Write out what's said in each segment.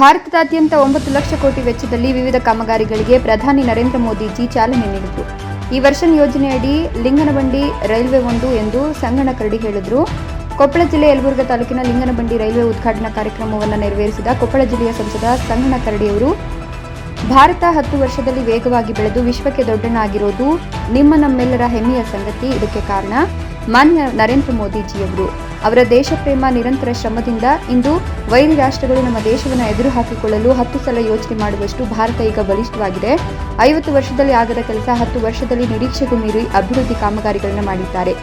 ಭಾರತದಾದ್ಯಂತ ಒಂಬತ್ತು ಲಕ್ಷ ಕೋಟಿ ವೆಚ್ಚದಲ್ಲಿ ವಿವಿಧ ಕಾಮಗಾರಿಗಳಿಗೆ ಪ್ರಧಾನಿ ನರೇಂದ್ರ ಮೋದಿಜಿ ಚಾಲನೆ ನೀಡಿದರು. ಈ ವರ್ಷನ್ ಯೋಜನೆಯಡಿ ಲಿಂಗನಬಂಡಿ ರೈಲ್ವೆ ಒಂದು ಎಂದು ಸಂಗಣ ಕರಡಿ ಹೇಳಿದರು. ಕೊಪ್ಪಳ ಜಿಲ್ಲೆ ಯಲಬುರ್ಗಾ ತಾಲೂಕಿನ ಲಿಂಗನಬಂಡಿ ರೈಲ್ವೆ ಉದ್ಘಾಟನಾ ಕಾರ್ಯಕ್ರಮವನ್ನು ನೆರವೇರಿಸಿದ ಕೊಪ್ಪಳ ಜಿಲ್ಲೆಯ ಸಂಸದ ಸಂಗಣ ಕರಡಿಯವರು ಭಾರತ ಹತ್ತು ವರ್ಷದಲ್ಲಿ ವೇಗವಾಗಿ ಬೆಳೆದು ವಿಶ್ವಕ್ಕೆ ದೊಡ್ಡಣ್ಣ ಆಗಿರೋದು ನಿಮ್ಮ ನಮ್ಮೆಲ್ಲರ ಹೆಮ್ಮೆಯ ಸಂಗತಿ. ಇದಕ್ಕೆ ಕಾರಣ ಮಾನ್ಯ ನರೇಂದ್ರ ಮೋದಿಜಿಯವರು. ಅವರ ದೇಶಪ್ರೇಮ ನಿರಂತರ ಶ್ರಮದಿಂದ ಇಂದು ವೈರಿ ರಾಷ್ಟ್ರಗಳು ನಮ್ಮ ದೇಶವನ್ನು ಎದುರು ಹಾಕಿಕೊಳ್ಳಲು ಹತ್ತು ಸಲ ಯೋಚನೆ ಮಾಡುವಷ್ಟು ಭಾರತ ಈಗ ಬಲಿಷ್ಠವಾಗಿದೆ. ಐವತ್ತು ವರ್ಷದಲ್ಲಿ ಆಗದ ಕೆಲಸ ಹತ್ತು ವರ್ಷದಲ್ಲಿ ನಿರೀಕ್ಷೆಗೂ ಮೀರಿ ಅಭಿವೃದ್ಧಿ ಕಾಮಗಾರಿಗಳನ್ನು ಮಾಡಿದ್ದಾರೆ.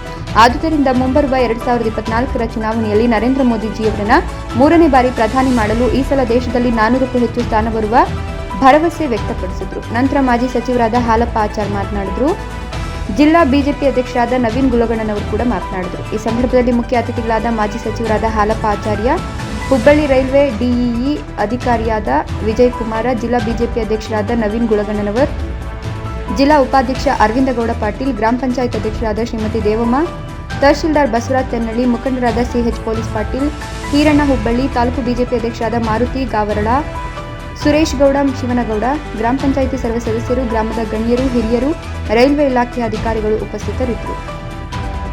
ಆದುದರಿಂದ ಮುಂಬರುವ ಎರಡ್ ಸಾವಿರದ ಇಪ್ಪತ್ನಾಲ್ಕರ ಚುನಾವಣೆಯಲ್ಲಿ ನರೇಂದ್ರ ಮೋದಿಜಿಯವರನ್ನ ಮೂರನೇ ಬಾರಿ ಪ್ರಧಾನಿ ಮಾಡಲು ಈ ಸಲ ದೇಶದಲ್ಲಿ ನಾನೂರಕ್ಕೂ ಹೆಚ್ಚು ಸ್ಥಾನ ಬರುವ ಭರವಸೆ ವ್ಯಕ್ತಪಡಿಸಿದ್ರು. ನಂತರ ಮಾಜಿ ಸಚಿವರಾದ ಹಾಲಪ್ಪ ಆಚಾರ್ ಮಾತನಾಡಿದ್ರು. ಜಿಲ್ಲಾ ಬಿಜೆಪಿ ಅಧ್ಯಕ್ಷರಾದ ನವೀನ್ ಗುಲಗಣ್ಣನವರು ಕೂಡ ಮಾತನಾಡಿದರು. ಈ ಸಂದರ್ಭದಲ್ಲಿ ಮುಖ್ಯ ಅತಿಥಿಗಳಾದ ಮಾಜಿ ಸಚಿವರಾದ ಹಾಲಪ್ಪ ಆಚಾರ್ಯ, ಹುಬ್ಬಳ್ಳಿ ರೈಲ್ವೆ ಡಿಇಇ ಅಧಿಕಾರಿಯಾದ ವಿಜಯ್ ಕುಮಾರ ಜಿಲ್ಲಾ ಬಿಜೆಪಿ ಅಧ್ಯಕ್ಷರಾದ ನವೀನ್ ಗುಳಗಣ್ಣನವರ್ ಜಿಲ್ಲಾ ಉಪಾಧ್ಯಕ್ಷ ಅರವಿಂದ ಗೌಡ ಪಾಟೀಲ್, ಗ್ರಾಮ ಪಂಚಾಯತ್ ಅಧ್ಯಕ್ಷರಾದ ಶ್ರೀಮತಿ ದೇವಮ್ಮ, ತಹಶೀಲ್ದಾರ್ ಬಸವರಾಜ್ ತೆನ್ನಳ್ಳಿ, ಮುಖಂಡರಾದ CH police Patil, Hiranna Hubballi, taluk BJP ಅಧ್ಯಕ್ಷರಾದ ಮಾರುತಿ ಗಾವರಳ ಸುರೇಶ್ ಗೌಡ ಶಿವನಗೌಡ ಗ್ರಾಮ ಪಂಚಾಯಿತಿ ಸರ್ವ ಸದಸ್ಯರು ಗ್ರಾಮದ ಗಣ್ಯರು ಹಿರಿಯರು ರೈಲ್ವೆ ಇಲಾಖೆಯ ಅಧಿಕಾರಿಗಳು ಉಪಸ್ಥಿತರಿದ್ದರು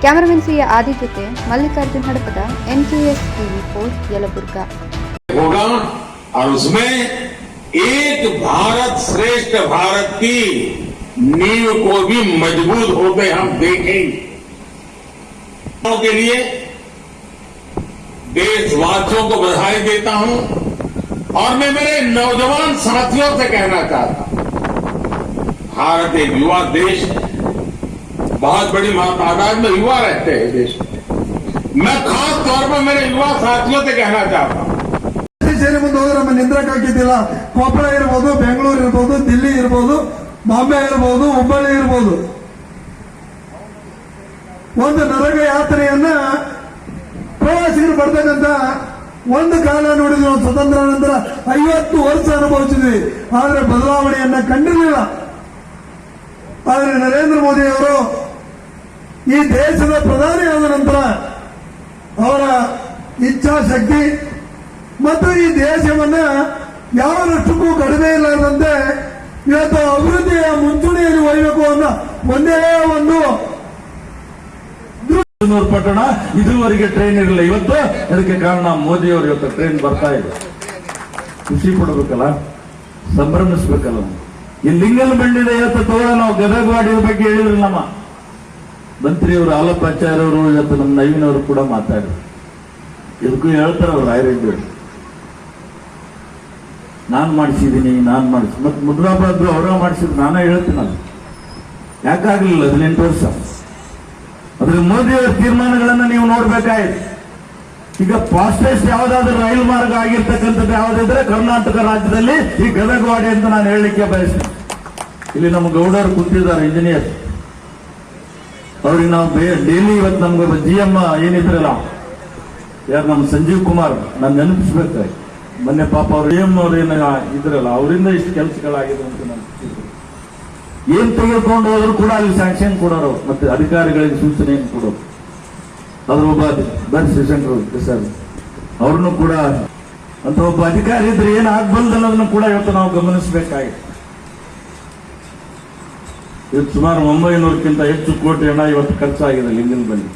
ಕ್ಯಾಮರಾಮನ್ ಸಿ ಆದಿ ಜೊತೆ Mallikarjun Hadapada NKS TV four Yelburga होगा और उसमें एक भारत श्रेष्ठ भारत की नींव को भी मजबूत होते हम देखेंगे के लिए देशवासियों को बधाई देता हूं और मैं मेरे नौजवान साथियों से कहना चाहता हूं भारत एक युवा देश है बहुत बड़ी तादाद में युवा रहते हैं देश में मैं खास तौर पर मेरे युवा साथियों से कहना चाहता हूं ಸೇರಿ ಮುಂದೆ ಹೋದ್ರೆ ನಮ್ಮ ನಿಂದ್ರಕ್ ಹಾಕಿದ್ದಿಲ್ಲ ಕೊಪ್ಪಳ ಇರ್ಬೋದು ಬೆಂಗಳೂರು ಇರ್ಬೋದು ದಿಲ್ಲಿ ಇರ್ಬೋದು ಬಾಂಬೆ ಇರ್ಬೋದು ಹುಬ್ಬಳ್ಳಿ ಇರ್ಬೋದು ಒಂದು ನರಕ ಯಾತ್ರೆಯನ್ನ ಪ್ರವಾಸಿಗರು ಬರ್ತಕ್ಕಂತ ಒಂದು ಕಾಲ ನೋಡಿದ್ವಿ ನಾವು ಸ್ವತಂತ್ರ ನಂತರ ಐವತ್ತು ವರ್ಷ ಅನುಭವಿಸಿದ್ವಿ. ಆದ್ರೆ ಬದಲಾವಣೆಯನ್ನ ಕಂಡಿರಲಿಲ್ಲ. ಆದ್ರೆ ನರೇಂದ್ರ ಮೋದಿ ಅವರು ಈ ದೇಶದ ಪ್ರಧಾನಿ ಆದ ನಂತರ ಅವರ ಇಚ್ಛಾಶಕ್ತಿ ಮತ್ತು ಈ ದೇಶವನ್ನ ಯಾವ ರಷ್ಟಕ್ಕೂ ಕಡಿಮೆ ಇಲ್ಲದಂತೆ ಇವತ್ತು ಅಭಿವೃದ್ಧಿಯ ಮುಂಚೂಣಿಯಲ್ಲಿ ಒಯ್ಯಬೇಕು ಅನ್ನೋ ಒಂದೇ ಒಂದು ಪಟ್ಟಣ ಇದುವರೆಗೆ ಟ್ರೈನ್ ಇರಲಿಲ್ಲ. ಇವತ್ತು ಅದಕ್ಕೆ ಕಾರಣ ಮೋದಿ ಅವರು ಇವತ್ತು ಟ್ರೈನ್ ಬರ್ತಾ ಇದೆ. ಖುಷಿ ಕೊಡಬೇಕಲ್ಲ? ಸಂಭ್ರಮಿಸ್ಬೇಕಲ್ಲ ಈ ಲಿಂಗಲ್ ಬಂಡಿದ ಇವತ್ತು ತೋಳ ನಾವು ಗದಗವಾಡಿಯ ಬಗ್ಗೆ ಹೇಳಿದ್ರು ನಮ್ಮ ಮಂತ್ರಿಯವರು ಆಲಪಾಚಾರ್ಯವರು ಇವತ್ತು ನಮ್ಮ ನವೀನವರು ಕೂಡ ಮಾತಾಡಿದ್ರು ಇದಕ್ಕೂ ಹೇಳ್ತಾರೆ ಅವ್ರು ಆಯುರ್ವೇದ ನಾನು ಮಾಡಿಸಿದ್ದೀನಿ ನಾನು ಮಾಡಿಸಿ ಮತ್ತೆ ಮುದ್ರಾಬಾದ್ರು ಅವರ ಮಾಡಿಸಿದ್ರು, ನಾನೇ ಹೇಳ್ತೀನಲ್ಲ ಯಾಕಾಗ್ಲಿಲ್ಲ ಹದಿನೆಂಟು ವರ್ಷ? ಅದ್ರ ಮೋದಿಯವರ ತೀರ್ಮಾನಗಳನ್ನ ನೀವು ನೋಡ್ಬೇಕಾಯ್ತು. ಈಗ ಫಾಸ್ಟೆಸ್ಟ್ ಯಾವ್ದಾದ್ರು ರೈಲು ಮಾರ್ಗ ಆಗಿರ್ತಕ್ಕಂಥದ್ದು ಯಾವ್ದಿದ್ರೆ ಕರ್ನಾಟಕ ರಾಜ್ಯದಲ್ಲಿ ಈ ಗದಗವಾಡಿ ಅಂತ ನಾನು ಹೇಳಲಿಕ್ಕೆ ಬಯಸ್ತೇನೆ. ಇಲ್ಲಿ ನಮ್ಮ ಗೌಡರು ಕುಂತಿದ್ದಾರೆ ಇಂಜಿನಿಯರ್ ಅವ್ರಿಗೆ ನಾವು ಡೈಲಿ ಇವತ್ತು ನಮ್ಗೆ ಜಿ ಎಂ ಏನಿದ್ರಲ್ಲ, ಯಾರು ನಮ್ಮ ಸಂಜೀವ್ ಕುಮಾರ್, ನಾನು ನೆನಪಿಸ್ಬೇಕು? ಮೊನ್ನೆ ಪಾಪ ಅವ್ರು ಜಿ ಎಂ ಅವ್ರು ಏನ ಇದ್ರಲ್ಲ, ಅವರಿಂದ ಇಷ್ಟು ಕೆಲಸಗಳಾಗಿದೆ ಅಂತ ನಾನು ಏನ್ ತೆಗೆದುಕೊಂಡು ಹೋದ್ರು ಕೂಡ ಅಲ್ಲಿ ಸ್ಯಾಂಕ್ಷನ್ ಕೊಡೋರು, ಮತ್ತೆ ಅಧಿಕಾರಿಗಳಿಗೆ ಸೂಚನೆಯನ್ನು ಕೊಡೋರು. ಒಬ್ಬ ಬಸ್ ಶಿವಶಂಕರ್ ಸರ್. ಅವ್ರನ್ನು ಕೂಡ ಅಂತ ಒಬ್ಬ ಅಧಿಕಾರಿ ಇದ್ರೆ ಏನ್ ಆಗ್ಬಲ್ದು ಅನ್ನೋದನ್ನು ಕೂಡ ಇವತ್ತು ನಾವು ಗಮನಿಸಬೇಕಾಗಿದೆ ಇವತ್ತು ಸುಮಾರು ಒಂಬೈನೂರಕ್ಕಿಂತ ಹೆಚ್ಚು ಕೋಟಿ ಹಣ ಇವತ್ತು ಖರ್ಚಾಗಿದೆ ಹಿಂದಿನ ಬಳಿ.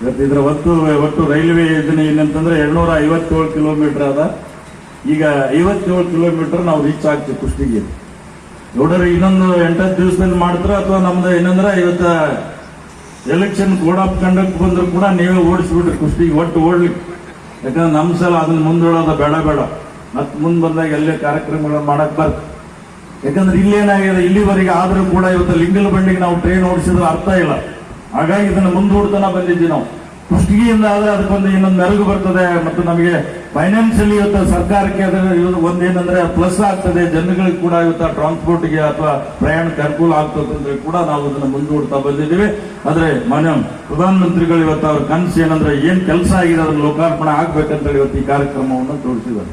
ಇವತ್ತು ಇದರ ಒಟ್ಟು ಒಟ್ಟು ರೈಲ್ವೆ ಯೋಜನೆ ಏನಂತಂದ್ರೆ ಎರಡ್ನೂರ ಐವತ್ತೇಳು ಕಿಲೋಮೀಟರ್ ಅದ. ಈಗ ಐವತ್ತೇಳು ಕಿಲೋಮೀಟರ್ ನಾವು ರೀಚ್ ಆಗ್ತೀವಿ ಕುಷ್ಟಿಗೆ ನೋಡ್ರಿ ಇನ್ನೊಂದು ಎಂಟತ್ತು ದಿವಸದಲ್ಲಿ ಮಾಡ್ತಾರ ಅಥವಾ ನಮ್ದು ಏನಂದ್ರೆ ಇವತ್ತ ಎಲೆಕ್ಷನ್ ಕೋಡ್ ಆಫ್ ಕಂಡಕ್ಟ್ ಬಂದ್ರು ಕೂಡ ನೀವೇ ಓಡಿಸ್ಬಿಟ್ರಿ ಕುಸ್ತಿಗೆ ಒಟ್ಟು ಓಡ್ಲಿಕ್ಕೆ ಯಾಕಂದ್ರೆ ನಮ್ಮ ಸಲ ಅದನ್ನ ಮುಂದೂಡೋದು ಬೇಡ ಬೇಡ. ಮತ್ತೆ ಮುಂದೆ ಬಂದಾಗ ಎಲ್ಲೇ ಕಾರ್ಯಕ್ರಮಗಳು ಮಾಡಕ್ ಬರ್ತ. ಯಾಕಂದ್ರೆ ಇಲ್ಲೇನಾಗಿದೆ ಇಲ್ಲಿವರೆಗೆ ಆದರೂ ಕೂಡ ಇವತ್ತು ಲಿಂಗಲ್ ಬಂಡಿಗೆ ನಾವು ಟ್ರೈನ್ ಓಡಿಸಿದ್ರೆ ಅರ್ಥ ಇಲ್ಲ. ಹಾಗಾಗಿ ಇದನ್ನು ಮುಂದೂಡ್ತಾನ ಬಂದಿದ್ವಿ ನಾವು. ಕುಷ್ಟಗಿಯಿಂದ ಆದ್ರೆ ಅದಕ್ಕೊಂದು ಇನ್ನೊಂದು ಮೆರುಗು ಬರ್ತದೆ ಮತ್ತು ನಮಗೆ ಫೈನಾನ್ಷಿಯಲಿ ಇವತ್ತು ಸರ್ಕಾರಕ್ಕೆ ಅದರ ಒಂದೇನಂದ್ರೆ ಪ್ಲಸ್ ಆಗ್ತದೆ, ಜನಗಳಿಗೆ ಕೂಡ ಇವತ್ತು ಟ್ರಾನ್ಸ್ಪೋರ್ಟ್ಗೆ ಅಥವಾ ಪ್ರಯಾಣಕ್ಕೆ ಅನುಕೂಲ ಆಗ್ತದೆ ಅಂದ್ರೆ ಕೂಡ ನಾವು ಅದನ್ನು ಮುಂದೂಡ್ತಾ ಬಂದಿದ್ದೀವಿ. ಆದ್ರೆ ಮಾನ್ಯ ಪ್ರಧಾನಮಂತ್ರಿಗಳು ಇವತ್ತು ಅವ್ರ ಕನಸು ಏನಂದ್ರೆ ಏನ್ ಕೆಲಸ ಆಗಿದೆ ಅದನ್ನು ಲೋಕಾರ್ಪಣೆ ಆಗ್ಬೇಕಂತೇಳಿ ಇವತ್ತು ಈ ಕಾರ್ಯಕ್ರಮವನ್ನು ತೋರಿಸಿದ್ದಾರೆ.